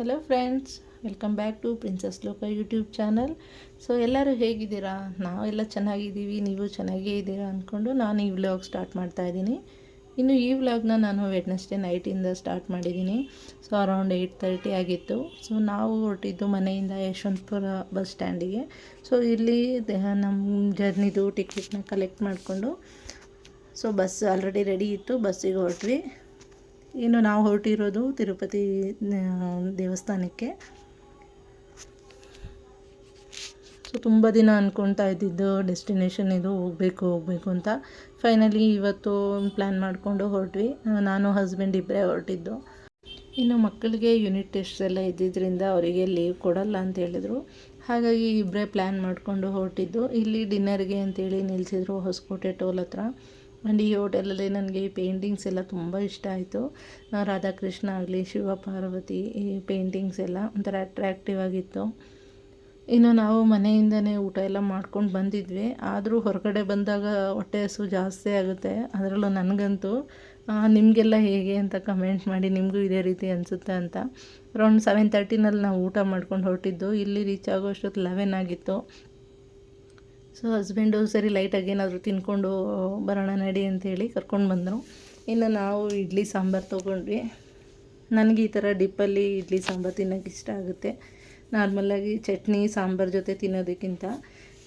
Hello friends welcome back to princess Loka YouTube channel so ಎಲ್ಲರೂ ಹೇಗಿದ್ದೀರಾ? ನಾವೆಲ್ಲ ಚೆನ್ನಾಗಿದ್ದೀವಿ, ನೀವು ಚೆನ್ನಾಗೇ ಇದ್ದೀರಾ ಅಂದ್ಕೊಂಡು ನಾನು ಈ ವ್ಲಾಗ್ ಸ್ಟಾರ್ಟ್ ಮಾಡ್ತಾ ಇದ್ದೀನಿ. ಇನ್ನು ಈ ವ್ಲಾಗ್ನ ನಾನು ವೆಡ್ನೆಸ್ಡೇ ನೈಟಿಂದ ಸ್ಟಾರ್ಟ್ ಮಾಡಿದ್ದೀನಿ. ಸೊ ಅರೌಂಡ್ ಏಯ್ಟ್ ತರ್ಟಿ ಆಗಿತ್ತು. ಸೊ ನಾವು ಹೊರಟಿದ್ದು ಮನೆಯಿಂದ ಯಶವಂತಪುರ ಬಸ್ ಸ್ಟ್ಯಾಂಡಿಗೆ ಸೊ ಇಲ್ಲಿ ನಮ್ಮ ಜರ್ನಿದು ಟಿಕೆಟ್ನ ಕಲೆಕ್ಟ್ ಮಾಡಿಕೊಂಡು ಸೊ ಬಸ್ ಆಲ್ರೆಡಿ ರೆಡಿ ಇತ್ತು ಬಸ್ಸಿಗೆ ಹೊರಟ್ವಿ. ಇನ್ನು ನಾವು ಹೊರಟಿರೋದು ತಿರುಪತಿ ದೇವಸ್ಥಾನಕ್ಕೆ. ಸೊ ತುಂಬ ದಿನ ಅಂದ್ಕೊಳ್ತಾ ಇದ್ದಿದ್ದು ಡೆಸ್ಟಿನೇಷನ್ ಇದು ಹೋಗಬೇಕು ಹೋಗಬೇಕು ಅಂತ. ಫೈನಲಿ ಇವತ್ತು ಪ್ಲ್ಯಾನ್ ಮಾಡಿಕೊಂಡು ಹೊರಟ್ವಿ. ನಾನು ಹಸ್ಬೆಂಡ್ ಇಬ್ಬರೇ ಹೊರಟಿದ್ದು. ಇನ್ನು ಮಕ್ಕಳಿಗೆ ಯೂನಿಟ್ ಟೆಸ್ಟ್ ಎಲ್ಲ ಇದ್ದಿದ್ದರಿಂದ ಅವರಿಗೆ ಲೀವ್ ಕೊಡಲ್ಲ ಅಂತ ಹೇಳಿದರು. ಹಾಗಾಗಿ ಇಬ್ಬರೇ ಪ್ಲ್ಯಾನ್ ಮಾಡಿಕೊಂಡು ಹೊರಟಿದ್ದು. ಇಲ್ಲಿ ಡಿನ್ನರ್ಗೆ ಅಂತೇಳಿ ನಿಲ್ಲಿಸಿದ್ರು ಹೊಸಕೋಟೆ ಟೋಲ್ ಹತ್ರ. ಆ್ಯಂಡ್ ಈ ಹೋಟೆಲಲ್ಲಿ ನನಗೆ ಪೇಂಟಿಂಗ್ಸ್ ಎಲ್ಲ ತುಂಬ ಇಷ್ಟ ಆಯಿತು. ರಾಧಾಕೃಷ್ಣ ಆಗಲಿ, ಶಿವ ಪಾರ್ವತಿ ಈ ಪೇಂಟಿಂಗ್ಸ್ ಎಲ್ಲ ಒಂಥರ ಅಟ್ರ್ಯಾಕ್ಟಿವ್ ಆಗಿತ್ತು. ಇನ್ನು ನಾವು ಮನೆಯಿಂದನೇ ಊಟ ಎಲ್ಲ ಮಾಡ್ಕೊಂಡು ಬಂದಿದ್ವಿ. ಆದರೂ ಹೊರಗಡೆ ಬಂದಾಗ ಹೊಟ್ಟೆ ಹಸು ಜಾಸ್ತಿ ಆಗುತ್ತೆ. ಅದರಲ್ಲೂ ನನಗಂತೂ ನಿಮಗೆಲ್ಲ ಹೇಗೆ ಅಂತ ಕಮೆಂಟ್ ಮಾಡಿ ನಿಮಗೂ ಇದೇ ರೀತಿ ಅನಿಸುತ್ತೆ ಅಂತ. ಅರೌಂಡ್ ಸೆವೆನ್ ತರ್ಟಿನಲ್ಲಿ ನಾವು ಊಟ ಮಾಡ್ಕೊಂಡು ಹೊರಟಿದ್ದು. ಇಲ್ಲಿ ರೀಚ್ ಆಗೋ ಅಷ್ಟೊತ್ತು ಲೆವೆನ್ ಆಗಿತ್ತು. ಸೊ ಹಸ್ಬೆಂಡು ಸರಿ ಲೈಟಾಗಿ ಏನಾದರೂ ತಿನ್ಕೊಂಡು ಬರೋಣ ನಡಿ ಅಂತೇಳಿ ಕರ್ಕೊಂಡು ಬಂದರು. ಇನ್ನು ನಾವು ಇಡ್ಲಿ ಸಾಂಬಾರು ತೊಗೊಂಡ್ವಿ. ನನಗೆ ಈ ಥರ ಡಿಪ್ಪಲ್ಲಿ ಇಡ್ಲಿ ಸಾಂಬಾರು ತಿನ್ನೋಕೆ ಇಷ್ಟ ಆಗುತ್ತೆ. ನಾರ್ಮಲಾಗಿ ಚಟ್ನಿ, ಸಾಂಬಾರು ಜೊತೆ ತಿನ್ನೋದಕ್ಕಿಂತ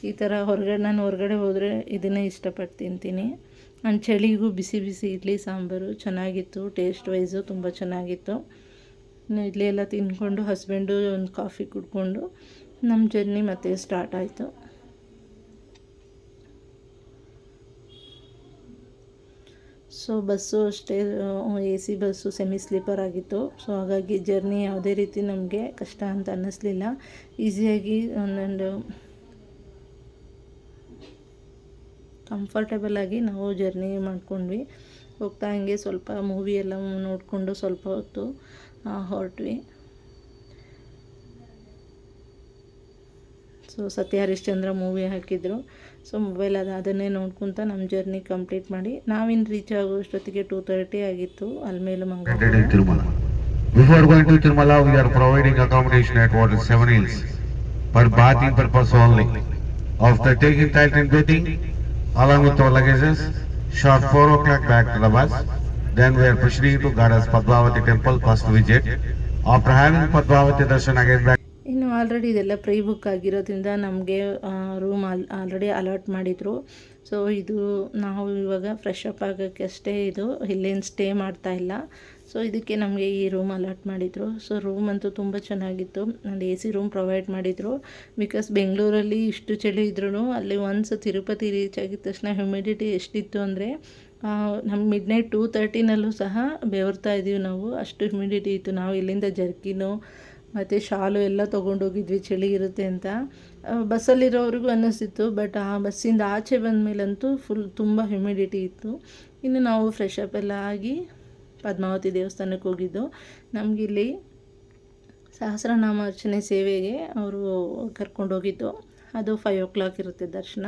ಈ ಥರ ಹೊರಗಡೆ, ನಾನು ಹೊರಗಡೆ ಹೋದರೆ ಇದನ್ನೇ ಇಷ್ಟಪಟ್ಟು ತಿಂತೀನಿ. ಆ್ಯಂಡ್ ಚಳಿಗೂ ಬಿಸಿ ಬಿಸಿ ಇಡ್ಲಿ ಸಾಂಬಾರು ಚೆನ್ನಾಗಿತ್ತು ಟೇಸ್ಟ್ ವೈಸು ತುಂಬ ಚೆನ್ನಾಗಿತ್ತು. ಇಡ್ಲಿ ಎಲ್ಲ ತಿಂದ್ಕೊಂಡು ಹಸ್ಬೆಂಡು ಒಂದು ಕಾಫಿ ಕುಡ್ಕೊಂಡು ನಮ್ಮ ಜರ್ನಿ ಮತ್ತೆ ಸ್ಟಾರ್ಟ್ ಆಯಿತು. ಸೊ ಬಸ್ಸು ಅಷ್ಟೇ A C bus semi sleeper ಆಗಿತ್ತು. ಸೊ ಹಾಗಾಗಿ ಜರ್ನಿ ಯಾವುದೇ ರೀತಿ ನಮಗೆ ಕಷ್ಟ ಅಂತ ಅನ್ನಿಸ್ಲಿಲ್ಲ. ಈಸಿಯಾಗಿ ಒಂದೊಂದು ಕಂಫರ್ಟೇಬಲ್ ಆಗಿ ನಾವು ಜರ್ನಿ ಮಾಡ್ಕೊಂಡ್ವಿ. ಹೋಗ್ತಾ ಹಂಗೆ ಸ್ವಲ್ಪ ಮೂವಿ ಎಲ್ಲ ನೋಡಿಕೊಂಡು ಸ್ವಲ್ಪ ಹೊತ್ತು ಹೊರಟ್ವಿ. ಸೊ ಸತ್ಯ ಹರಿಶ್ಚಂದ್ರ ಮೂವಿ ಹಾಕಿದ್ರು. ಸೊ ಮೊಬೈಲ್ ಅದು ಅದನ್ನೇ ನೋಡ್ಕೊತ ನಮ್ಮ ಜರ್ನಿ ಕಂಪ್ಲೀಟ್ ಮಾಡಿ ನಾವಿನ್ನು ರೀಚ್ ಆಗೋಷ್ಟೊತ್ತಿಗೆ ಟೂ ತರ್ಟಿ ಆಗಿತ್ತು Alamelu. Before going to Tirumala, we are providing accommodation at Hotel Seven Hills for bathing purpose only. After taking tight and along with our luggages, short four o'clock back to. Then we are proceeding to Goddess Padmavati temple first visit. After having Padmavati darshan again back already ಇದೆಲ್ಲ pre book ಆಗಿರೋದ್ರಿಂದ ನಮಗೆ room all already allot ಮಾಡಿದರು. So ಇದು ನಾವು ಇವಾಗ fresh up ಆಗೋಕ್ಕೆ ಅಷ್ಟೇ ಇದು, ಇಲ್ಲೇನು ಸ್ಟೇ ಮಾಡ್ತಾ ಇಲ್ಲ. ಸೊ ಇದಕ್ಕೆ ನಮಗೆ ಈ ರೂಮ್ ಅಲಾಟ್ ಮಾಡಿದರು. ಸೊ ರೂಮ್ ಅಂತೂ ತುಂಬ ಚೆನ್ನಾಗಿತ್ತು. ಅಲ್ಲಿ ಎ ಸಿ ರೂಮ್ ಪ್ರೊವೈಡ್ ಮಾಡಿದರು. ಬಿಕಾಸ್ ಬೆಂಗಳೂರಲ್ಲಿ ಇಷ್ಟು ಚಳಿ ಇದ್ರೂ ಅಲ್ಲಿ ಒನ್ಸ್ ತಿರುಪತಿ ರೀಚ್ ಆಗಿದ ತಕ್ಷಣ ಹ್ಯುಮಿಡಿಟಿ ಎಷ್ಟಿತ್ತು ಅಂದರೆ ನಮ್ಮ ಮಿಡ್ ನೈಟ್ ಟೂ ತರ್ಟಿನಲ್ಲೂ ಸಹ ಬೆವರ್ತಾ ಇದ್ದೀವಿ ನಾವು. ಅಷ್ಟು ಹ್ಯುಮಿಡಿಟಿ ಇತ್ತು. ನಾವು ಇಲ್ಲಿಂದ ಜರ್ಕಿನು ಮತ್ತು ಶಾಲು ಎಲ್ಲ ತೊಗೊಂಡೋಗಿದ್ವಿ, ಚಳಿ ಇರುತ್ತೆ ಅಂತ. ಬಸ್ಸಲ್ಲಿರೋರಿಗೂ ಅನ್ನಿಸ್ತಿತ್ತು ಬಟ್ ಆ ಬಸ್ಸಿಂದ ಆಚೆ ಬಂದ ಮೇಲಂತೂ ಫುಲ್ ತುಂಬ ಹ್ಯುಮಿಡಿಟಿ ಇತ್ತು. ಇನ್ನು ನಾವು ಫ್ರೆಶ್ ಅಪ್ ಎಲ್ಲ ಆಗಿ ಪದ್ಮಾವತಿ ದೇವಸ್ಥಾನಕ್ಕೆ ಹೋಗಿದ್ದು. ನಮಗಿಲ್ಲಿ ಸಹಸ್ರನಾಮ ಅರ್ಚನೆ ಸೇವೆಗೆ ಅವರು ಕರ್ಕೊಂಡೋಗಿದ್ದು. ಅದು ಫೈವ್ ಓ ಕ್ಲಾಕ್ ಇರುತ್ತೆ ದರ್ಶನ.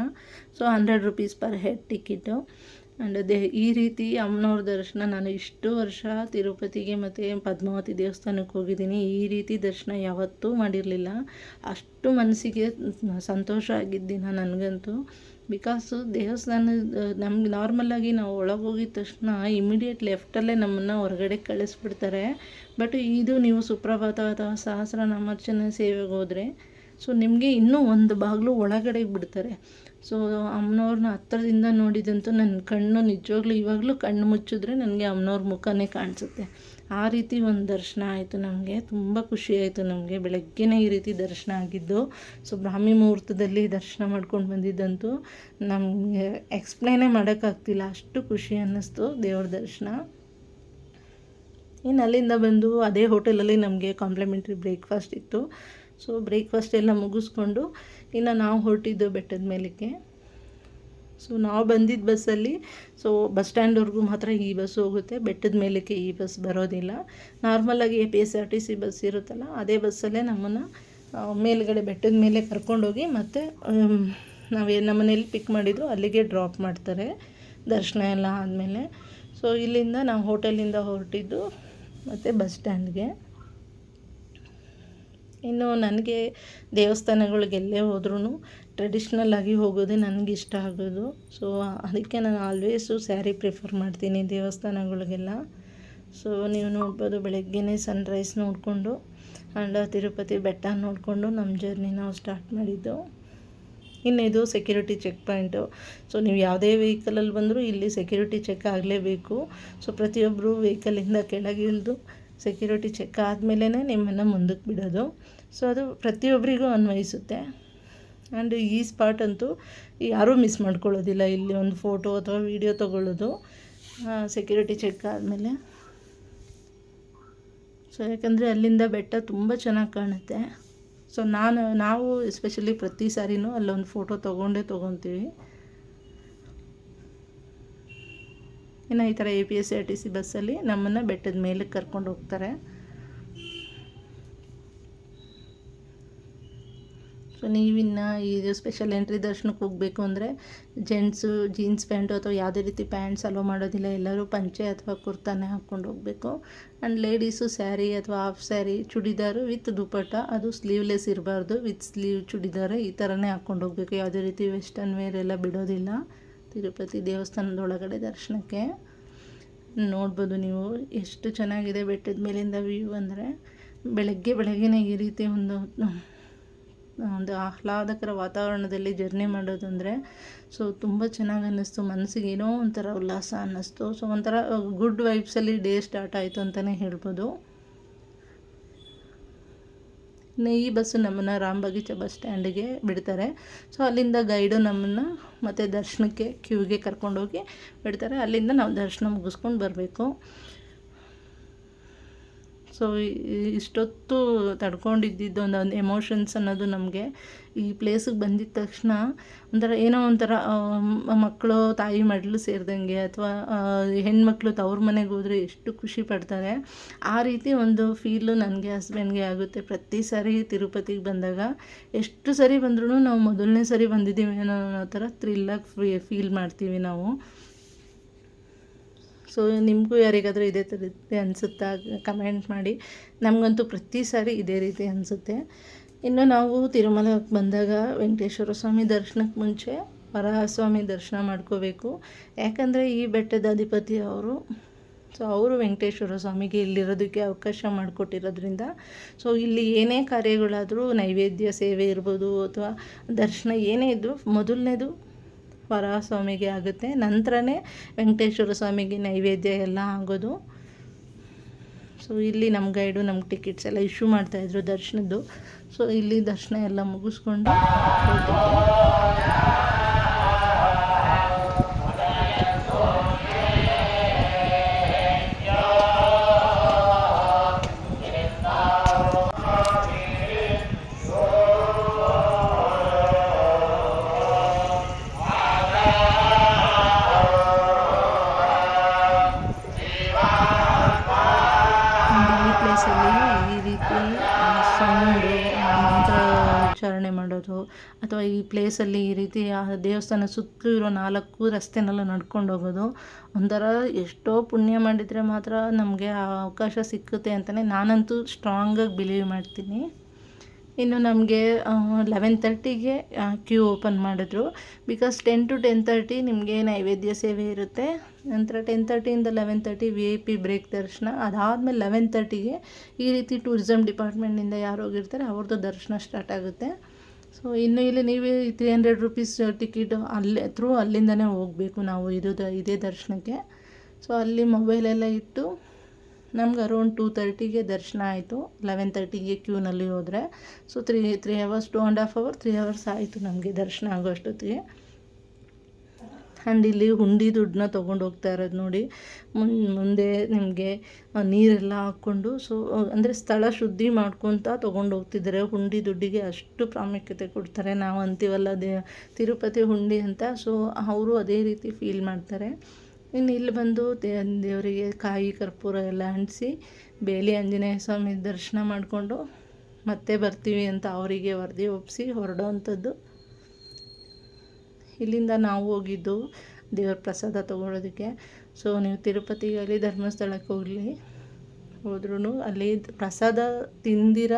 So hundred rupees per head ticket and they ಈ ರೀತಿ ಅಮ್ಮನವ್ರ ದರ್ಶನ ನಾನು ಇಷ್ಟು ವರ್ಷ ತಿರುಪತಿಗೆ ಮತ್ತು ಪದ್ಮಾವತಿ ದೇವಸ್ಥಾನಕ್ಕೆ ಹೋಗಿದ್ದೀನಿ. ಈ ರೀತಿ ದರ್ಶನ ಯಾವತ್ತೂ ಮಾಡಿರಲಿಲ್ಲ. ಅಷ್ಟು ಮನಸ್ಸಿಗೆ ಸಂತೋಷ ಆಗಿದ್ದ ದಿನ ನನಗಂತೂ. ಬಿಕಾಸು ದೇವಸ್ಥಾನ ನಮ್ಗೆ ನಾರ್ಮಲಾಗಿ ನಾವು ಒಳಗೆ ಹೋಗಿದ ತಕ್ಷಣ ಇಮಿಡಿಯೇಟ್ ಲೆಫ್ಟಲ್ಲೇ ನಮ್ಮನ್ನು ಹೊರಗಡೆ ಕಳಿಸ್ಬಿಡ್ತಾರೆ. ಬಟ್ ಇದು ನೀವು ಸುಪ್ರಭಾತ ಅಥವಾ ಸಹಸ್ರನಾಮಾರ್ಚನೆ ಸೇವೆಗೆ ಹೋದರೆ ಸೊ ನಿಮಗೆ ಇನ್ನೂ ಒಂದು ಬಾಗಿಲು ಒಳಗಡೆ ಬಿಡ್ತಾರೆ. ಸೊ ಅಮ್ಮನವ್ರನ್ನ ಹತ್ರದಿಂದ ನೋಡಿದಂತೂ ನನ್ನ ಕಣ್ಣು ನಿಜವಾಗ್ಲೂ ಇವಾಗಲೂ ಕಣ್ಣು ಮುಚ್ಚಿದ್ರೆ ನನಗೆ ಅಮ್ಮನವ್ರ ಮುಖನೇ ಕಾಣಿಸುತ್ತೆ. ಆ ರೀತಿ ಒಂದು ದರ್ಶನ ಆಯಿತು ನಮಗೆ. ತುಂಬ ಖುಷಿ ಆಯಿತು ನಮಗೆ. ಬೆಳಗ್ಗೆನೇ ಈ ರೀತಿ ದರ್ಶನ ಆಗಿದ್ದು. ಸೊ ಬ್ರಾಹ್ಮಿ ಮುಹೂರ್ತದಲ್ಲಿ ದರ್ಶನ ಮಾಡ್ಕೊಂಡು ಬಂದಿದ್ದಂತೂ ನಮಗೆ ಎಕ್ಸ್ಪ್ಲೇನೇ ಮಾಡೋಕ್ಕಾಗ್ತಿಲ್ಲ. ಅಷ್ಟು ಖುಷಿ ಅನ್ನಿಸ್ತು ದೇವ್ರ ದರ್ಶನ. ಇನ್ನು ಅಲ್ಲಿಂದ ಬಂದು ಅದೇ ಹೋಟೆಲಲ್ಲಿ ನಮಗೆ ಕಾಂಪ್ಲಿಮೆಂಟ್ರಿ ಬ್ರೇಕ್ಫಾಸ್ಟ್ ಇತ್ತು. ಸೊ ಬ್ರೇಕ್ಫಾಸ್ಟ್ ಎಲ್ಲ ಮುಗಿಸ್ಕೊಂಡು ಇನ್ನು ನಾವು ಹೊರಟಿದ್ದು ಬೆಟ್ಟದ ಮೇಲಕ್ಕೆ. ಸೊ ನಾವು ಬಂದಿದ್ದ ಬಸ್ಸಲ್ಲಿ ಸೊ ಬಸ್ ಸ್ಟ್ಯಾಂಡ್ವರೆಗೂ ಮಾತ್ರ ಈ ಬಸ್ ಹೋಗುತ್ತೆ. ಬೆಟ್ಟದ ಮೇಲಕ್ಕೆ ಈ ಬಸ್ ಬರೋದಿಲ್ಲ. ನಾರ್ಮಲಾಗಿ P S R T C bus ಇರುತ್ತಲ್ಲ, ಅದೇ ಬಸ್ಸಲ್ಲೇ ನಮ್ಮನ್ನು ಮೇಲುಗಡೆ ಮೇಲ್ಗಡೆ ಬೆಟ್ಟದ ಮೇಲೆ ಕರ್ಕೊಂಡೋಗಿ ಮತ್ತು ನಾವೇ ನಮ್ಮನೇಲಿ ಪಿಕ್ ಮಾಡಿದ್ರು, ಅಲ್ಲಿಗೆ ಡ್ರಾಪ್ ಮಾಡ್ತಾರೆ, ದರ್ಶನ ಎಲ್ಲ ಆದಮೇಲೆ. ಸೊ ಇಲ್ಲಿಂದ ನಾವು ಹೋಟೆಲಿಂದ ಹೊರಟಿದ್ದು ಮತ್ತು ಬಸ್ ಸ್ಟ್ಯಾಂಡ್ಗೆ. ಇನ್ನು ನನಗೆ ದೇವಸ್ಥಾನಗಳಿಗೆಲ್ಲೇ ಹೋದ್ರೂ ಟ್ರೆಡಿಷ್ನಲ್ ಆಗಿ ಹೋಗೋದೇ ಇಷ್ಟ ಆಗೋದು. ಸೊ ಅದಕ್ಕೆ ನಾನು ಆಲ್ವೇಸು ಸ್ಯಾರಿ ಪ್ರಿಫರ್ ಮಾಡ್ತೀನಿ ದೇವಸ್ಥಾನಗಳಿಗೆಲ್ಲ. ಸೊ ನೀವು ನೋಡ್ಬೋದು ಬೆಳಗ್ಗೆನೇ ಸನ್ರೈಸ್ ನೋಡಿಕೊಂಡು ಆ್ಯಂಡ್ ತಿರುಪತಿ ಬೆಟ್ಟ ನೋಡಿಕೊಂಡು ನಮ್ಮ ಜರ್ನಿ ನಾವು ಸ್ಟಾರ್ಟ್ ಮಾಡಿದ್ದು. ಇನ್ನು ಇದು ಸೆಕ್ಯೂರಿಟಿ ಚೆಕ್ ಪಾಯಿಂಟು ಸೊ ನೀವು ಯಾವುದೇ ವೆಹಿಕಲಲ್ಲಿ ಬಂದರೂ ಇಲ್ಲಿ ಸೆಕ್ಯೂರಿಟಿ ಚೆಕ್ ಆಗಲೇಬೇಕು. ಸೊ ಪ್ರತಿಯೊಬ್ಬರು ವೆಹಿಕಲಿಂದ ಕೆಳಗಿಳಿದು ಸೆಕ್ಯೂರಿಟಿ ಚೆಕ್ ಆದಮೇಲೆ ನಿಮ್ಮನ್ನು ಮುಂದಕ್ಕೆ ಬಿಡೋದು. ಸೊ ಅದು ಪ್ರತಿಯೊಬ್ಬರಿಗೂ ಅನ್ವಯಿಸುತ್ತೆ. ಆ್ಯಂಡ್ ಈ ಸ್ಪಾಟ್ ಅಂತೂ ಯಾರೂ ಮಿಸ್ ಮಾಡ್ಕೊಳ್ಳೋದಿಲ್ಲ. ಇಲ್ಲಿ ಒಂದು ಫೋಟೋ ಅಥವಾ ವೀಡಿಯೋ ತೊಗೊಳ್ಳೋದು. ಸೆಕ್ಯೂರಿಟಿ ಚೆಕ್ ಆದಮೇಲೆ. ಸೊ ಯಾಕಂದರೆ ಅಲ್ಲಿಂದ ಬೆಟ್ಟ ತುಂಬ ಚೆನ್ನಾಗಿ ಕಾಣುತ್ತೆ. ಸೊ ನಾನು, ನಾವು ಎಸ್ಪೆಷಲಿ ಪ್ರತಿ ಸಾರಿನೂ ಅಲ್ಲೊಂದು ಫೋಟೋ ತೊಗೊಂಡೇ ತೊಗೊತೀವಿ. ಇನ್ನು ಈ ಥರ A P S C R T C ಬಸ್ಸಲ್ಲಿ ನಮ್ಮನ್ನು ಬೆಟ್ಟದ ಮೇಲೆ ಕರ್ಕೊಂಡು ಹೋಗ್ತಾರೆ. ಸೊ ನೀವಿನ್ನು ಇದು ಸ್ಪೆಷಲ್ ಎಂಟ್ರಿ ದರ್ಶನಕ್ಕೆ ಹೋಗಬೇಕು ಅಂದರೆ ಜೆಂಟ್ಸು ಜೀನ್ಸ್ ಪ್ಯಾಂಟು ಅಥವಾ ಯಾವುದೇ ರೀತಿ ಪ್ಯಾಂಟ್ಸ್ ಅಲೋ ಮಾಡೋದಿಲ್ಲ. ಎಲ್ಲರೂ ಪಂಚೆ ಅಥವಾ ಕುರ್ತಾನೇ ಹಾಕ್ಕೊಂಡು ಹೋಗಬೇಕು. ಆ್ಯಂಡ್ ಲೇಡೀಸು ಸ್ಯಾರಿ ಅಥವಾ half sari churidar with dupatta, ಅದು ಸ್ಲೀವ್ಲೆಸ್ ಇರಬಾರ್ದು. ವಿತ್ ಸ್ಲೀವ್ ಚೂಡಿದಾರ ಈ ಥರನೇ ಹಾಕ್ಕೊಂಡು ಹೋಗಬೇಕು. ಯಾವುದೇ ರೀತಿ ವೆಸ್ಟರ್ನ್ ವೇರ್ ಎಲ್ಲ ಬಿಡೋದಿಲ್ಲ. ತಿರುಪತಿ ದೇವಸ್ಥಾನದೊಳಗಡೆ ದರ್ಶನಕ್ಕೆ ನೋಡ್ಬೋದು ನೀವು. ಎಷ್ಟು ಚೆನ್ನಾಗಿದೆ ಬೆಟ್ಟದ ಮೇಲಿಂದ ವ್ಯೂ ಅಂದರೆ ಬೆಳಗ್ಗೆ ಬೆಳಗ್ಗೆನೇ ಈ ರೀತಿ ಒಂದು ಒಂದು ಆಹ್ಲಾದಕರ ವಾತಾವರಣದಲ್ಲಿ ಜರ್ನಿ ಮಾಡೋದು ಅಂದರೆ ಸೊ ತುಂಬ ಚೆನ್ನಾಗಿ ಅನ್ನಿಸ್ತು. ಮನಸ್ಸಿಗೆ ಏನೋ ಒಂಥರ ಉಲ್ಲಾಸ ಅನ್ನಿಸ್ತು. ಸೊ ಒಂಥರ ಗುಡ್ ವೈಬ್ಸಲ್ಲಿ ಡೇ ಸ್ಟಾರ್ಟ್ ಆಯಿತು ಅಂತಲೇ ಹೇಳ್ಬೋದು. ಈ ಬಸ್ಸು ನಮ್ಮನ್ನು ರಾಮಬಗೀಚ ಬಸ್ ಸ್ಟ್ಯಾಂಡಿಗೆ ಬಿಡ್ತಾರೆ. ಸೊ ಅಲ್ಲಿಂದ ಗೈಡು ನಮ್ಮನ್ನು ಮತ್ತು ದರ್ಶನಕ್ಕೆ ಕ್ಯೂಗೆ ಕರ್ಕೊಂಡೋಗಿ ಬಿಡ್ತಾರೆ. ಅಲ್ಲಿಂದ ನಾವು ದರ್ಶನ ಮುಗಿಸ್ಕೊಂಡು ಬರಬೇಕು. ಸೊ ಇಷ್ಟೊತ್ತು ತಡ್ಕೊಂಡಿದ್ದಿದ್ದು ಒಂದು ಎಮೋಷನ್ಸ್ ಅನ್ನೋದು ನಮಗೆ ಈ ಪ್ಲೇಸಿಗೆ ಬಂದಿದ ತಕ್ಷಣ ಒಂಥರ ಏನೋ ಒಂಥರ ಮಕ್ಕಳು, ತಾಯಿ ಮಡ್ಲು ಸೇರಿದಂಗೆ ಅಥವಾ ಹೆಣ್ಮಕ್ಳು ತವ್ರ ಮನೆಗೆ ಹೋದರೆ ಎಷ್ಟು ಖುಷಿ ಪಡ್ತಾರೆ. ಆ ರೀತಿ ಒಂದು ಫೀಲು ನನಗೆ ಹಸ್ಬೆಂಡ್ಗೆ ಆಗುತ್ತೆ ಪ್ರತಿ ಸಾರಿ ತಿರುಪತಿಗೆ ಬಂದಾಗ. ಎಷ್ಟು ಸರಿ ಬಂದ್ರೂ ನಾವು ಮೊದಲನೇ ಸರಿ ಬಂದಿದ್ದೀವಿ ಅನ್ನೋ ಥರ ಥ್ರಿಲ್ಲಾಗಿ ಫೀಲ್ ಮಾಡ್ತೀವಿ ನಾವು. ಸೊ ನಿಮಗೂ ಯಾರಿಗಾದರೂ ಇದೇ ಥರ ಅನಿಸುತ್ತಾ? ಕಮೆಂಟ್ ಮಾಡಿ. ನಮಗಂತೂ ಪ್ರತಿ ಸಾರಿ ಇದೇ ರೀತಿ ಅನಿಸುತ್ತೆ. ಇನ್ನು ನಾವು ತಿರುಮಲಕ್ಕೆ ಬಂದಾಗ ವೆಂಕಟೇಶ್ವರ ಸ್ವಾಮಿ ದರ್ಶನಕ್ಕೆ ಮುಂಚೆ ವರಹಸ್ವಾಮಿ ದರ್ಶನ ಮಾಡ್ಕೋಬೇಕು. ಯಾಕಂದರೆ ಈ ಬೆಟ್ಟದ ಅಧಿಪತಿ ಅವರು, ಸೊ ಅವರು ವೆಂಕಟೇಶ್ವರ ಸ್ವಾಮಿಗೆ ಇಲ್ಲಿರೋದಕ್ಕೆ ಅವಕಾಶ ಮಾಡಿಕೊಟ್ಟಿರೋದ್ರಿಂದ, ಸೊ ಇಲ್ಲಿ ಏನೇ ಕಾರ್ಯಗಳಾದರೂ ನೈವೇದ್ಯ, ಸೇವೆ ಇರ್ಬೋದು ಅಥವಾ ದರ್ಶನ ಏನೇ ಇದ್ದರೂ ಮೊದಲನೇದು ವರಹ ಸ್ವಾಮಿಗೆ ಆಗುತ್ತೆ. ನಂತರನೇ ವೆಂಕಟೇಶ್ವರ ಸ್ವಾಮಿಗೆ ನೈವೇದ್ಯ ಎಲ್ಲ ಆಗೋದು. ಸೊ ಇಲ್ಲಿ ನಮ್ಮ ಗೈಡು ನಮ್ಮ ಟಿಕೆಟ್ಸ್ ಎಲ್ಲ ಇಶ್ಯೂ ಮಾಡ್ತಾಯಿದ್ರು ದರ್ಶನದ್ದು. ಸೊ ಇಲ್ಲಿ ದರ್ಶನ ಎಲ್ಲ ಮುಗಿಸ್ಕೊಂಡು ದೇವಸ್ಥಾನ ಸುತ್ತಲೂ ಇರೋ ನಾಲ್ಕು ರಸ್ತೆನೆಲ್ಲ ನಡ್ಕೊಂಡು ಹೋಗೋದು. ಒಂಥರ ಎಷ್ಟೋ ಪುಣ್ಯ ಮಾಡಿದರೆ ಮಾತ್ರ ನಮಗೆ ಆ ಅವಕಾಶ ಸಿಕ್ಕುತ್ತೆ ಅಂತಲೇ ನಾನಂತೂ ಸ್ಟ್ರಾಂಗಾಗಿ ಬಿಲೀವ್ ಮಾಡ್ತೀನಿ. ಇನ್ನು ನಮಗೆ ಲೆವೆನ್ ತರ್ಟಿಗೆ ಕ್ಯೂ ಓಪನ್ ಮಾಡಿದ್ರು. Because ten to ten thirty ನಿಮಗೆ ನೈವೇದ್ಯ ಸೇವೆ ಇರುತ್ತೆ. ನಂತರ ten ತರ್ಟಿಯಿಂದ eleven thirty V I P break ದರ್ಶನ. ಅದಾದಮೇಲೆ ಲೆವೆನ್ ತರ್ಟಿಗೆ ಈ ರೀತಿ ಟೂರಿಸಮ್ ಡಿಪಾರ್ಟ್ಮೆಂಟಿಂದ ಯಾರು ಹೋಗಿರ್ತಾರೆ, ಅವ್ರದ್ದು ದರ್ಶನ ಸ್ಟಾರ್ಟ್ ಆಗುತ್ತೆ. ಸೊ ಇನ್ನು ಇಲ್ಲಿ ನೀವು ತ್ರೀ ಹಂಡ್ರೆಡ್ ರುಪೀಸ್ ಟಿಕೆಟ್ ಅಲ್ಲೇ ಥ್ರೂ ಅಲ್ಲಿಂದನೇ ಹೋಗಬೇಕು ನಾವು ಇರೋದು, ಇದೇ ದರ್ಶನಕ್ಕೆ. ಸೊ ಅಲ್ಲಿ ಮೊಬೈಲೆಲ್ಲ ಇಟ್ಟು ನಮ್ಗೆ ಅರೌಂಡ್ ಟೂ ತರ್ಟಿಗೆ ದರ್ಶನ ಆಯಿತು. ಲೆವೆನ್ ತರ್ಟಿಗೆ ಕ್ಯೂನಲ್ಲಿ ಹೋದರೆ. So three three hours to and half hour three hours ಆಯಿತು ನಮಗೆ ದರ್ಶನ ಆಗೋ ಅಷ್ಟೊತ್ತಿಗೆ ಆ್ಯಂಡ್ ಇಲ್ಲಿ ಹುಂಡಿ ದುಡ್ಡನ್ನ ತೊಗೊಂಡು ಹೋಗ್ತಾ ಇರೋದು ನೋಡಿ. ಮುಂದೆ ನಿಮಗೆ ನೀರೆಲ್ಲ ಹಾಕ್ಕೊಂಡು, ಸೊ ಅಂದರೆ ಸ್ಥಳ ಶುದ್ಧಿ ಮಾಡ್ಕೊತ ತೊಗೊಂಡು ಹೋಗ್ತಿದ್ದಾರೆ ಹುಂಡಿ ದುಡ್ಡಿಗೆ ಅಷ್ಟು ಪ್ರಾಮುಖ್ಯತೆ ಕೊಡ್ತಾರೆ. ನಾವು ಅಂತೀವಲ್ಲ, ದೇ, ತಿರುಪತಿ ಹುಂಡಿ ಅಂತ. ಸೊ, ಅವರು ಅದೇ ರೀತಿ ಫೀಲ್ ಮಾಡ್ತಾರೆ. ಇನ್ನು ಇಲ್ಲಿ ಬಂದು ದೇವರಿಗೆ ಕಾಯಿ, ಕರ್ಪೂರ ಎಲ್ಲ ಅಂಟಿಸಿ, ಬೇಲಿ ಆಂಜನೇಯ ಸ್ವಾಮಿ ದರ್ಶನ ಮಾಡಿಕೊಂಡು ಮತ್ತೆ ಬರ್ತೀವಿ ಅಂತ ಅವರಿಗೆ ವರದಿ ಒಪ್ಪಿಸಿ ಹೊರಡೋ ಅಂಥದ್ದು ಇಲ್ಲಿಂದ ನಾವು ಹೋಗಿದ್ದು ದೇವ್ರ ಪ್ರಸಾದ ತೊಗೊಳೋದಕ್ಕೆ. ಸೊ ನೀವು ತಿರುಪತಿಗಾಗಲಿ ಧರ್ಮಸ್ಥಳಕ್ಕೆ ಹೋಗಲಿ. ಹೋದ್ರೂ ಅಲ್ಲಿ ಪ್ರಸಾದ ತಿಂದಿರ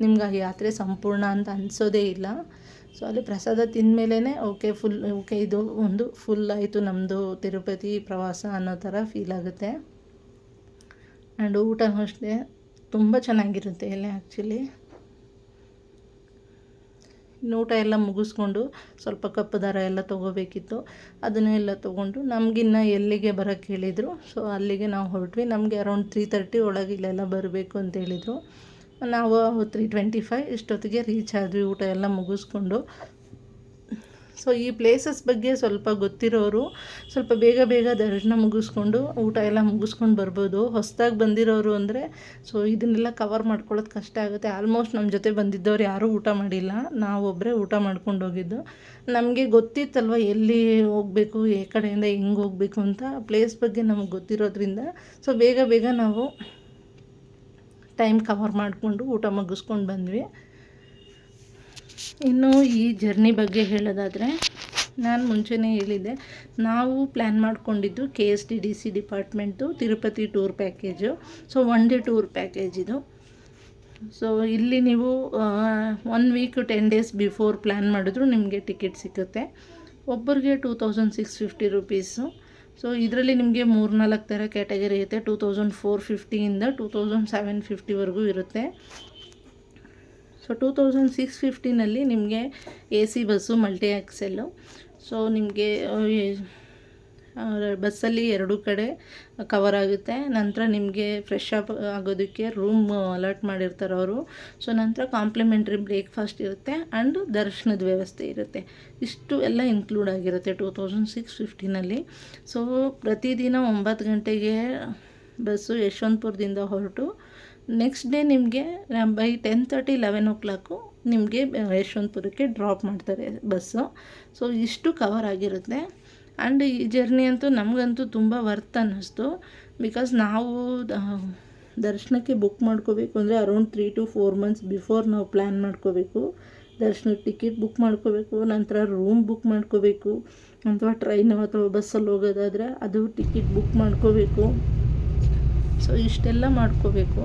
ನಿಮ್ಗೆ ಆ ಯಾತ್ರೆ ಸಂಪೂರ್ಣ ಅಂತ ಅನಿಸೋದೇ ಇಲ್ಲ. ಸೊ ಅಲ್ಲಿ ಪ್ರಸಾದ ತಿಂದಮೇಲೆ ಓಕೆ ಫುಲ್ ಓಕೆ ಇದು ಒಂದು ಫುಲ್ ಆಯಿತು ನಮ್ಮದು ತಿರುಪತಿ ಪ್ರವಾಸ ಅನ್ನೋ ಥರ ಫೀಲ್ ಆಗುತ್ತೆ. ಆ್ಯಂಡ್ ಊಟನೂ ಅಷ್ಟೇ, ತುಂಬ ಚೆನ್ನಾಗಿರುತ್ತೆ ಇಲ್ಲಿ ಆ್ಯಕ್ಚುಲಿ ಊಟ ಎಲ್ಲ ಮುಗಿಸ್ಕೊಂಡು ಸ್ವಲ್ಪ ಕಪ್ಪು ದಾರ ಎಲ್ಲ ತೊಗೋಬೇಕಿತ್ತು. ಅದನ್ನು ಎಲ್ಲ ತೊಗೊಂಡು ನಮಗಿನ್ನ ಎಲ್ಲಿಗೆ ಬರೋಕ್ಕೆ ಹೇಳಿದರು. ಸೊ ಅಲ್ಲಿಗೆ ನಾವು ಹೊರಟ್ವಿ. ನಮಗೆ ಅರೌಂಡ್ ತ್ರೀ ತರ್ಟಿ ಒಳಗೆ ಇಲ್ಲೆಲ್ಲ ಬರಬೇಕು ಅಂತ ಹೇಳಿದರು. ನಾವು ತ್ರೀ ಟ್ವೆಂಟಿ ಫೈವ್ ಇಷ್ಟೊತ್ತಿಗೆ ರೀಚ್ ಆದ್ವಿ. ಊಟ ಎಲ್ಲ ಮುಗಿಸ್ಕೊಂಡು ಸೊ ಈ ಪ್ಲೇಸಸ್ ಬಗ್ಗೆ ಸ್ವಲ್ಪ ಗೊತ್ತಿರೋರು ಸ್ವಲ್ಪ ಬೇಗ ಬೇಗ ದರ್ಶನ ಮುಗಿಸ್ಕೊಂಡು, ಊಟ ಎಲ್ಲ ಮುಗಿಸ್ಕೊಂಡು ಬರ್ಬೋದು. ಹೊಸದಾಗಿ ಬಂದಿರೋರು ಅಂದರೆ ಸೊ ಇದನ್ನೆಲ್ಲ ಕವರ್ ಮಾಡ್ಕೊಳ್ಳೋದು ಕಷ್ಟ ಆಗುತ್ತೆ. ಆಲ್ಮೋಸ್ಟ್ ನಮ್ಮ ಜೊತೆ ಬಂದಿದ್ದವ್ರು ಯಾರೂ ಊಟ ಮಾಡಿಲ್ಲ. ನಾವೊಬ್ಬರೇ ಊಟ ಮಾಡ್ಕೊಂಡು ಹೋಗಿದ್ದು. ನಮಗೆ ಗೊತ್ತಿತ್ತಲ್ವ ಎಲ್ಲಿ ಹೋಗಬೇಕು ಈ ಕಡೆಯಿಂದ ಹೆಂಗೆ ಹೋಗಬೇಕು ಅಂತ ಪ್ಲೇಸ್ ಬಗ್ಗೆ ನಮಗೆ ಗೊತ್ತಿರೋದ್ರಿಂದ. ಸೊ ಬೇಗ ಬೇಗ ನಾವು ಟೈಮ್ ಕವರ್ ಮಾಡಿಕೊಂಡು ಊಟ ಮುಗಿಸ್ಕೊಂಡು ಬಂದ್ವಿ. ಇನ್ನು ಈ ಜರ್ನಿ ಬಗ್ಗೆ ಹೇಳೋದಾದರೆ ನಾನು ಮುಂಚೆನೇ ಹೇಳಿದ್ದೆ. ನಾವು ಪ್ಲ್ಯಾನ್ ಮಾಡಿಕೊಂಡಿದ್ದು K S T D C department Tirupati tour package. So one day tour package ಇದು. ಸೊ ಇಲ್ಲಿ ನೀವು one week ten days before plan ಮಾಡಿದ್ರು ನಿಮಗೆ ಟಿಕೆಟ್ ಸಿಗುತ್ತೆ. ಒಬ್ಬರಿಗೆ two thousand six fifty rupees so ಇದರಲ್ಲಿ ನಿಮಗೆ ಮೂರ್ನಾಲ್ಕು ಥರ ಕ್ಯಾಟಗರಿ ಇರುತ್ತೆ. ಟೂ ತೌಸಂಡ್ ಫೋರ್ ಫಿಫ್ಟಿಯಿಂದ ಟೂ ತೌಸಂಡ್ ಸೆವೆನ್ ಫಿಫ್ಟಿವರೆಗೂ ಇರುತ್ತೆ. ಸೊ ಟೂ ತೌಸಂಡ್ ಸಿಕ್ಸ್ ಫಿಫ್ಟಿನಲ್ಲಿ ನಿಮಗೆ A C bus multi axle. So ನಿಮಗೆ ಬಸ್ಸಲ್ಲಿ ಎರಡೂ ಕಡೆ ಕವರ್ ಆಗುತ್ತೆ. ನಂತರ ನಿಮಗೆ ಫ್ರೆಶ್ ಅಪ್ ಆಗೋದಕ್ಕೆ ರೂಮ್ ಅಲರ್ಟ್ ಮಾಡಿರ್ತಾರೆ ಅವರು. ಸೊ ನಂತರ ಕಾಂಪ್ಲಿಮೆಂಟ್ರಿ ಬ್ರೇಕ್ಫಾಸ್ಟ್ ಇರುತ್ತೆ ಆ್ಯಂಡ್ ದರ್ಶನದ ವ್ಯವಸ್ಥೆ ಇರುತ್ತೆ. ಇಷ್ಟು ಎಲ್ಲ ಇನ್ಕ್ಲೂಡ್ ಆಗಿರುತ್ತೆ ಟೂ ತೌಸಂಡ್ ಸಿಕ್ಸ್ ಫಿಫ್ಟಿನಲ್ಲಿ. ಸೊ ಪ್ರತಿದಿನ ಒಂಬತ್ತು ಗಂಟೆಗೆ ಬಸ್ಸು ಯಶವಂತಪುರದಿಂದ ಹೊರಟು ನೆಕ್ಸ್ಟ್ ಡೇ ನಿಮಗೆ by ten thirty eleven o'clock ನಿಮಗೆ ಯಶವಂತಪುರಕ್ಕೆ ಡ್ರಾಪ್ ಮಾಡ್ತಾರೆ ಬಸ್ಸು ಸೊ ಇಷ್ಟು ಕವರ್ ಆಗಿರುತ್ತೆ. ಆ್ಯಂಡ್ ಈ ಜರ್ನಿ ಅಂತೂ ನಮಗಂತೂ ತುಂಬ ವರ್ತ್ ಅನ್ನಿಸ್ತು. ಬಿಕಾಸ್ ನಾವು ದರ್ಶನಕ್ಕೆ ಬುಕ್ ಮಾಡ್ಕೋಬೇಕು ಅಂದರೆ around three to four months before ನಾವು ಪ್ಲ್ಯಾನ್ ಮಾಡ್ಕೋಬೇಕು. ದರ್ಶನಕ್ಕೆ ಟಿಕೆಟ್ ಬುಕ್ ಮಾಡ್ಕೋಬೇಕು, ನಂತರ ರೂಮ್ ಬುಕ್ ಮಾಡ್ಕೋಬೇಕು, ಅಥವಾ ಟ್ರೈನ್ ಅಥವಾ ಬಸ್ಸಲ್ಲಿ ಹೋಗೋದಾದರೆ ಅದು ಟಿಕೆಟ್ ಬುಕ್ ಮಾಡ್ಕೋಬೇಕು. ಸೊ ಇಷ್ಟೆಲ್ಲ ಮಾಡ್ಕೋಬೇಕು.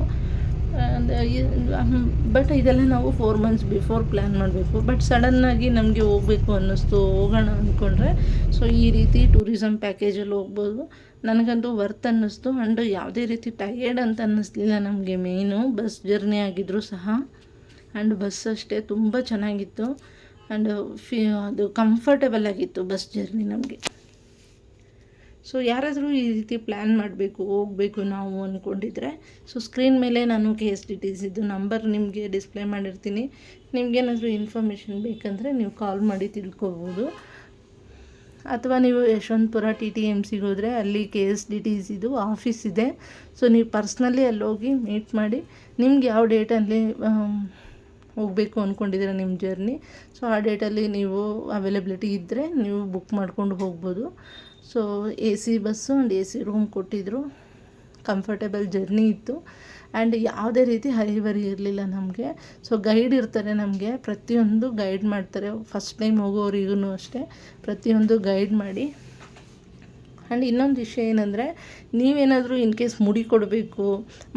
ಬಟ್ ಇದೆಲ್ಲ ನಾವು ಫೋರ್ ಮಂತ್ಸ್ ಬಿಫೋರ್ ಪ್ಲ್ಯಾನ್ ಮಾಡಬೇಕು. ಬಟ್ ಸಡನ್ನಾಗಿ ನಮಗೆ ಹೋಗಬೇಕು ಅನ್ನಿಸ್ತು, ಹೋಗೋಣ ಅಂದ್ಕೊಂಡ್ರೆ ಸೊ ಈ ರೀತಿ ಟೂರಿಸಮ್ ಪ್ಯಾಕೇಜಲ್ಲಿ ಹೋಗ್ಬೋದು. ನನಗಂತೂ ವರ್ತ್ ಅನ್ನಿಸ್ತು. ಆ್ಯಂಡ್ ಯಾವುದೇ ರೀತಿ ಟಯರ್ಡ್ ಅಂತ ಅನ್ನಿಸ್ಲಿಲ್ಲ ನಮಗೆ ಮೇಯ್ನು ಬಸ್ ಜರ್ನಿ ಆಗಿದ್ದರೂ ಸಹ. ಆ್ಯಂಡ್ ಬಸ್ ಅಷ್ಟೇ ತುಂಬ ಚೆನ್ನಾಗಿತ್ತು. ಆ್ಯಂಡ್ ಫಿ ಅದು ಕಂಫರ್ಟೇಬಲ್ ಆಗಿತ್ತು ಬಸ್ ಜರ್ನಿ ನಮಗೆ. ಸೊ ಯಾರಾದರೂ ಈ ರೀತಿ ಪ್ಲ್ಯಾನ್ ಮಾಡಬೇಕು, ಹೋಗಬೇಕು ನಾವು ಅಂದ್ಕೊಂಡಿದ್ರೆ ಸೊ ಸ್ಕ್ರೀನ್ ಮೇಲೆ ನಾನು ಕೆ ಎಸ್ ಡಿ ಟಿ ಸಿದು ನಂಬರ್ ನಿಮಗೆ ಡಿಸ್ಪ್ಲೇ ಮಾಡಿರ್ತೀನಿ. ನಿಮಗೇನಾದರೂ ಇನ್ಫಾರ್ಮೇಷನ್ ಬೇಕಂದರೆ ನೀವು ಕಾಲ್ ಮಾಡಿ ತಿಳ್ಕೊಬೋದು. ಅಥವಾ ನೀವು ಯಶವಂತಪುರ ಟಿ ಟಿ ಎಂ ಸಿಗೆ ಹೋದರೆ ಅಲ್ಲಿ ಕೆ ಎಸ್ ಡಿ ಟಿ ಸಿದು ಆಫೀಸ್ ಇದೆ. ಸೊ ನೀವು ಪರ್ಸ್ನಲಿ ಅಲ್ಲಿ ಹೋಗಿ ಮೀಟ್ ಮಾಡಿ, ನಿಮ್ಗೆ ಯಾವ ಡೇಟಲ್ಲಿ ಹೋಗಬೇಕು ಅಂದ್ಕೊಂಡಿದ್ದೀರ ನಿಮ್ಮ ಜರ್ನಿ ಸೊ ಆ ಡೇಟಲ್ಲಿ ನೀವು ಅವೈಲಬಿಲಿಟಿ ಇದ್ದರೆ ನೀವು ಬುಕ್ ಮಾಡ್ಕೊಂಡು ಹೋಗ್ಬೋದು. So A C bus and A C room ಕೊಟ್ಟಿದ್ದರು ಕಂಫರ್ಟೇಬಲ್ ಜರ್ನಿ ಇತ್ತು. ಆ್ಯಂಡ್ ಯಾವುದೇ ರೀತಿ ಹರಿವರಿ ಇರಲಿಲ್ಲ ನಮಗೆ. ಸೊ ಗೈಡ್ ಇರ್ತಾರೆ ನಮಗೆ. ಪ್ರತಿಯೊಂದು ಗೈಡ್ ಮಾಡ್ತಾರೆ. ಫಸ್ಟ್ ಟೈಮ್ ಹೋಗೋರಿಗೂ ಅಷ್ಟೇ. ಪ್ರತಿಯೊಂದು ಗೈಡ್ ಮಾಡಿ. ಆ್ಯಂಡ್ ಇನ್ನೊಂದು ವಿಷಯ ಏನಂದರೆ, ನೀವೇನಾದರೂ ಇನ್ ಕೇಸ್ ಮುಡಿ ಕೊಡಬೇಕು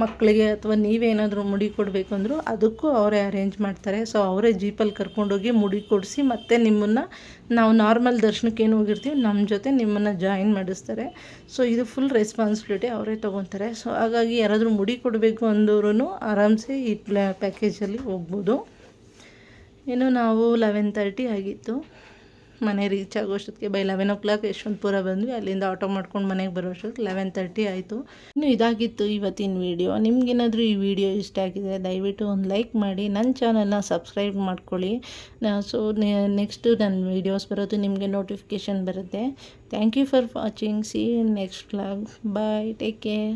ಮಕ್ಕಳಿಗೆ ಅಥವಾ ನೀವೇನಾದರೂ ಮುಡಿ ಕೊಡಬೇಕು ಅಂದರೂ, ಅದಕ್ಕೂ ಅವರೇ ಅರೇಂಜ್ ಮಾಡ್ತಾರೆ. ಸೊ ಅವರೇ ಜೀಪಲ್ಲಿ ಕರ್ಕೊಂಡೋಗಿ ಮುಡಿ ಕೊಡಿಸಿ ಮತ್ತೆ ನಿಮ್ಮನ್ನು ನಾವು ನಾರ್ಮಲ್ ದರ್ಶನಕ್ಕೆ ಏನು ಹೋಗಿರ್ತೀವಿ ನಮ್ಮ ಜೊತೆ ನಿಮ್ಮನ್ನು ಜಾಯಿನ್ ಮಾಡಿಸ್ತಾರೆ. ಸೊ ಇದು ಫುಲ್ ರೆಸ್ಪಾನ್ಸಿಬಿಲಿಟಿ ಅವರೇ ತೊಗೊತಾರೆ. ಸೊ ಹಾಗಾಗಿ ಯಾರಾದರೂ ಮುಡಿ ಕೊಡಬೇಕು ಅಂದವರು ಆರಾಮ್ಸೆ ಈ ಪ್ಯಾಕೇಜಲ್ಲಿ ಹೋಗ್ಬೋದು. ಏನು ನಾವು ಲೆವೆನ್ ತರ್ಟಿ ಆಗಿತ್ತು. ಮನೆ ರೀಚ್ ಆಗೋಷ್ಟೊತ್ತಿಗೆ by eleven o'clock Yeshwanthpur ಬಂದ್ವಿ. ಅಲ್ಲಿಂದ ಆಟೋ ಮಾಡ್ಕೊಂಡು ಮನೆಗೆ ಬರೋ ಅಷ್ಟೊತ್ತಿಗೆ ಲೆವೆನ್ ತರ್ಟಿ ಆಯಿತು. ಇನ್ನು ಇದಾಗಿತ್ತು ಇವತ್ತಿನ ವೀಡಿಯೋ ನಿಮಗೇನಾದರೂ ಈ ವಿಡಿಯೋ ಇಷ್ಟ ಆಗಿದೆ ದಯವಿಟ್ಟು ಒಂದು ಲೈಕ್ ಮಾಡಿ. ನನ್ನ ಚಾನಲ್ನ ಸಬ್ಸ್ಕ್ರೈಬ್ ಮಾಡ್ಕೊಳ್ಳಿ. ಸೊ ನೆಕ್ಸ್ಟು ನನ್ನ ವೀಡಿಯೋಸ್ ಬರೋದು ನಿಮಗೆ ನೋಟಿಫಿಕೇಷನ್ ಬರುತ್ತೆ. Thank you for watching see next vlog bye take care